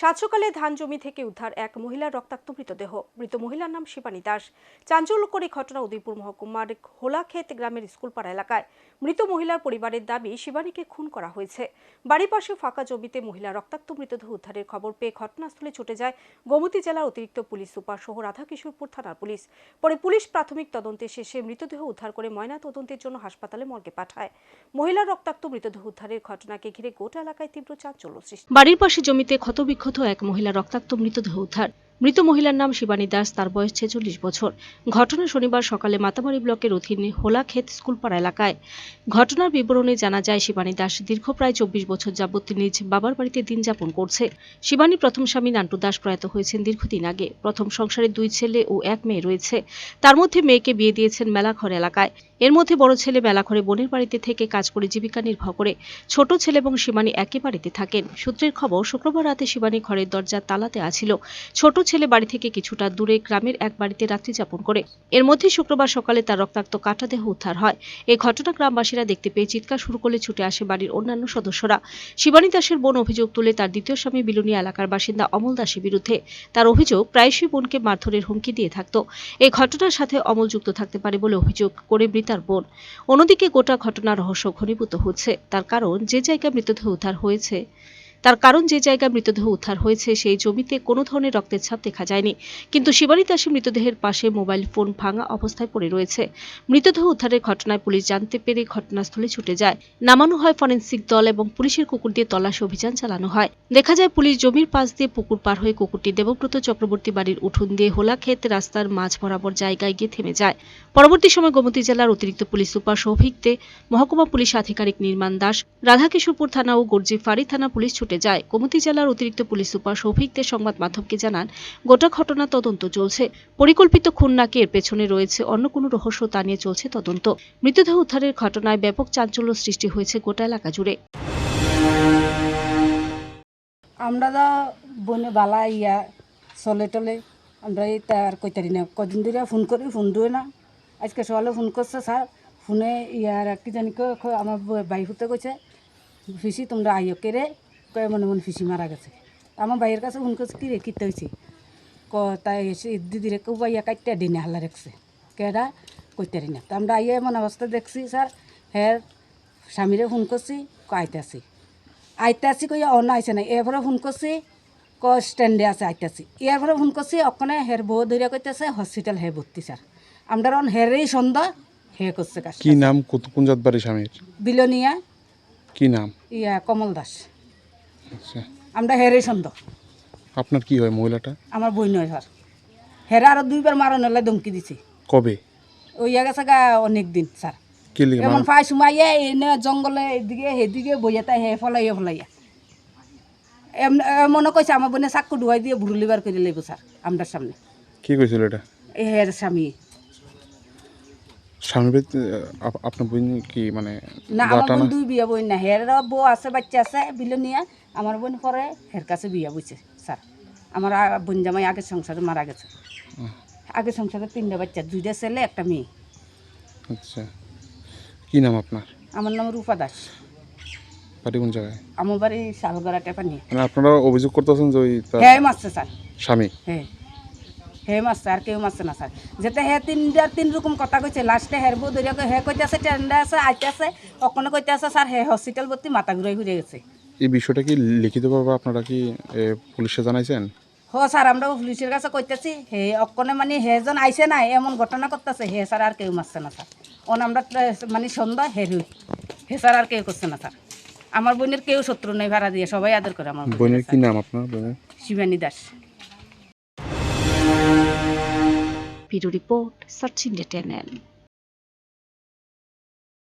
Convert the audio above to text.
সাত সকালে ধান জমি থেকে উদ্ধার এক মহিলার রক্তাক্ত মৃতদেহ। মৃত মহিলার নাম শিবানী দাস। চাঞ্চল্যকর ঘটনা উদয়পুর মহকুমার হোলাক্ষেত গ্রামের স্কুলপাড়া এলাকায়। মৃত মহিলার পরিবারের দাবি, শিবানীকে খুন করা হয়েছে। বাড়ির পাশে ফাঁকা জমিতে মহিলা রক্তাক্ত মৃতদেহ উদ্ধারের খবর পেয়ে ঘটনাস্থলে ছুটে যায় গোমতী জেলার অতিরিক্ত পুলিশ সুপার সহ রাধাকিশোরপুর থানার পুলিশ। পরে পুলিশ প্রাথমিক তদন্তে শেষে মৃতদেহ উদ্ধার করে ময়না তদন্তের জন্য হাসপাতালে মর্গে পাঠায়। মহিলার রক্তাক্ত মৃতদেহ উদ্ধারের ঘটনাকে ঘিরে গোটা এলাকায় তীব্র চাঞ্চল্য সৃষ্টি। বাড়ির পাশে জমিতে ক্ষতবিক্ষত এক মহিলা রক্তাক্ত মৃতদেহ উদ্ধার। মৃত মহিলার নাম শিবানী দাস, তার বয়স ছেচল্লিশ বছর। ঘটনা শনিবার সকালে মাতামারি ব্লকের অধীন হোলাক্ষেত স্কুলপাড়া এলাকায়। ঘটনার বিবরণে জানা যায়, শিবানী দাস দীর্ঘ প্রায় চব্বিশ বছর যাবৎ নিজ বাবার বাড়িতে দিন যাপন করছে। শিবানী প্রথম স্বামী নান্টু দাস প্রয়াত হয়েছেন দীর্ঘদিন আগে। প্রথম সংসারে দুই ছেলে ও এক মেয়ে রয়েছে। তার মধ্যে মেয়েকে বিয়ে দিয়েছেন মেলাঘর এলাকায়। এর মধ্যে বড় ছেলে মেলাঘরে বোনের বাড়িতে থেকে কাজ করে জীবিকা নির্বাহ করে। ছোট ছেলে এবং শিবানী একই বাড়িতে থাকেন। সূত্রের খবর, শুক্রবার রাতে শিবানী ঘরের দরজা তালাতে আছিল। ছোট ছেলে বাড়ি থেকে কিছুটা দূরে গ্রামের এক বাড়িতে রাত্রি যাপন করে। এর মধ্যে শুক্রবার সকালে তার রক্তাক্ত কাটা দেহ উদ্ধার হয়। এই ঘটনা গ্রামবাসীরা দেখতে পেয়ে চিৎকার শুরু করলে ছুটে আসে বাড়ির অন্যান্য সদস্যরা। শিবানী দাসের বোন অভিযোগ তুলে তার দ্বিতীয় স্বামী বিলুনিয়া এলাকার বাসিন্দা অমল দাসের বিরুদ্ধে। তার অভিযোগ প্রায়শই বোনকে মারধরের হুমকি দিয়ে থাকত। এই ঘটনার সাথে অমল যুক্ত থাকতে পারে বলে অভিযোগ করে মৃতার বোন। অন্যদিকে গোটা ঘটনার রহস্য ঘনীভূত হচ্ছে। তার কারণ যে জায়গায় মৃতদেহ উদ্ধার হয়েছে তার কারণ যে জায়গায় মৃতদেহ উদ্ধার হয়েছে, সেই জমিতে কোনো ধরনের রক্তের ছাপ দেখা যায়নি। কিন্তু শিবানী দাসের মৃতদেহের পাশে মোবাইল ফোন ভাঙা অবস্থায় পড়ে রয়েছে। মৃতদেহ উদ্ধারের ঘটনায় পুলিশ জানতে পেরে ঘটনাস্থলে ছুটে যায়। নামানো হয় ফরেন্সিক দল এবং পুলিশের কুকুর দিয়ে তল্লাশি অভিযান চালানো হয়। দেখা যায় পুলিশ জমির পাশ দিয়ে পুকুর পার হয়ে কুকুরটি দেবব্রত চক্রবর্তী বাড়ির উঠোন দিয়ে হোলা ক্ষেত রাস্তার মাঝ বরাবর জায়গায় গিয়ে থেমে যায়। পরবর্তী সময় গোমতী জেলার অতিরিক্ত পুলিশ সুপার সৌভিকতে মহকুমা পুলিশ আধিকারিক নির্মাণ দাস, রাধাকিশোরপুর থানা ও গর্জি ফাঁড়ি থানা পুলিশ ছুটে যায়। গোমতী জেলার অতিরিক্ত পুলিশ সুপার সৌভিকদের সংবাদ মাধ্যমকে জানান, গোটা ঘটনা তদন্ত চলছে। পরিকল্পিত খুন নাকি এর পেছনে রয়েছে অন্য কোনো রহস্য তা নিয়ে চলছে তদন্ত। মৃতদেহ উদ্ধারের ঘটনায় ব্যাপক চাঞ্চল্য সৃষ্টি হয়েছে গোটা এলাকা জুড়ে। আমরা তো বনে বালা ইয়া চলে টলে, আমরা এই তার কইতারি না। কদিন ধরে ফোন করি, ফোন দিয়ে না। আজকে সকালে ফোন করছে স্যার, ফোনে ইয়ার কি জানি আমার বাই হতে কইছে, ফিসি তোমরা আইও কে রে কয়ে মনে মনে ফিসি মারা গেছে। আমার বাইয়ের কাছে ফোন করছে কি রে কিতে হয়েছে ক তাই দিদিরে কেউ বাইয়া কাটতে দিনে হাল্লা রাখছে। কেডা কইতারি না তো আমরা আইয়া এমন অবস্থা দেখছি স্যার হ্যাঁ স্বামীরে ফোন করছি কইতাছি আইতাছি। কই অন্য আইসে নাই এরপরে ফোন করছি ক স্ট্যান্ডে আছে আইতাছি। এরপরে ফোন করছি ওখানে হের বউ ধরিয়া কইতেছে হসপিটাল হে ভর্তি স্যার। আমরা অন হেরেই সন্ধ্যা হে করছে কাজ কি নাম? কোন জাত বাড়ি স্বামীর? বিলনিয়া। কি নাম? ইয়া কমল দাস। আচ্ছা। আমরা হেরেই সন্ধ্যা আপনার কি হয় মহিলাটা? আমার বই নয় স্যার। হেরা আরও দুইবার মারণ হলে ধমকি দিছি। কবে? ওই গেছে গা অনেক দিন স্যার। কি এমন মানে ফাই সুমাইয়া এনে জঙ্গলে এদিকে সেদিকে বইয়া তাই হে ফলাইয়া। ফলাইয়া মনে কইছে আমার বোনে চাক্কু ডুয়াই দিয়ে ভুরুলিবার করে লাগবো স্যার আমরা সামনে। কি কইছিল এটা? হের স্বামী। আপ- আপনার বোন কি মানে না আমার বোন দুই বিয়া বই না। হের বউ আছে বাচ্চা আছে বিলনিয়া। আমার বোন পরে হের কাছে বিয়া বুঝছে স্যার। আমার বোন জামাই আগের সংসারে মারা গেছে। আগের সংসারে তিনটা বাচ্চা দুইটা ছেলে একটা মেয়ে। আচ্ছা। কি নাম আপনার? আমার নাম রূপা দাস। বাড়ি কোন জায়গায়? আমার বাড়ি শালগড়া টেপানি মানে আপনারা অভিযোগ করতেছেন যে ওই তার হ্যাঁ মারছে স্যার। স্বামী? হ্যাঁ। হে মারছে আর কেউ মারছে না স্যার। যেতে হে তিনটা তিন রকম কথা কইছে। লাস্টে হের বউ ধরিয়া কই হে কইতে আছে টেন্ডা আছে আইতে আছে অকনে কইতে আছে স্যার হে হসপিটাল ভর্তি মাথা ঘুরে ঘুরে গেছে। এই বিষয়টা কি লিখিতভাবে আপনারা কি পুলিশে জানাইছেন? হ স্যার আমরা পুলিশের কাছে কইতেছি। হে অকনে মানে হেজন আইছে না এমন ঘটনা করতেছে। হে স্যার আর কেউ মারছে না স্যার। অন আমরা মানে সন্ধ্যা হের হই হে স্যার আর কেউ করছে না স্যার। আমার বোনের কেউ শত্রু নেই ভাড়া দিয়ে। সবাই আদর করে আমার বোনের কি নাম আপনার বোনের? Shivani Das. Video report search India channel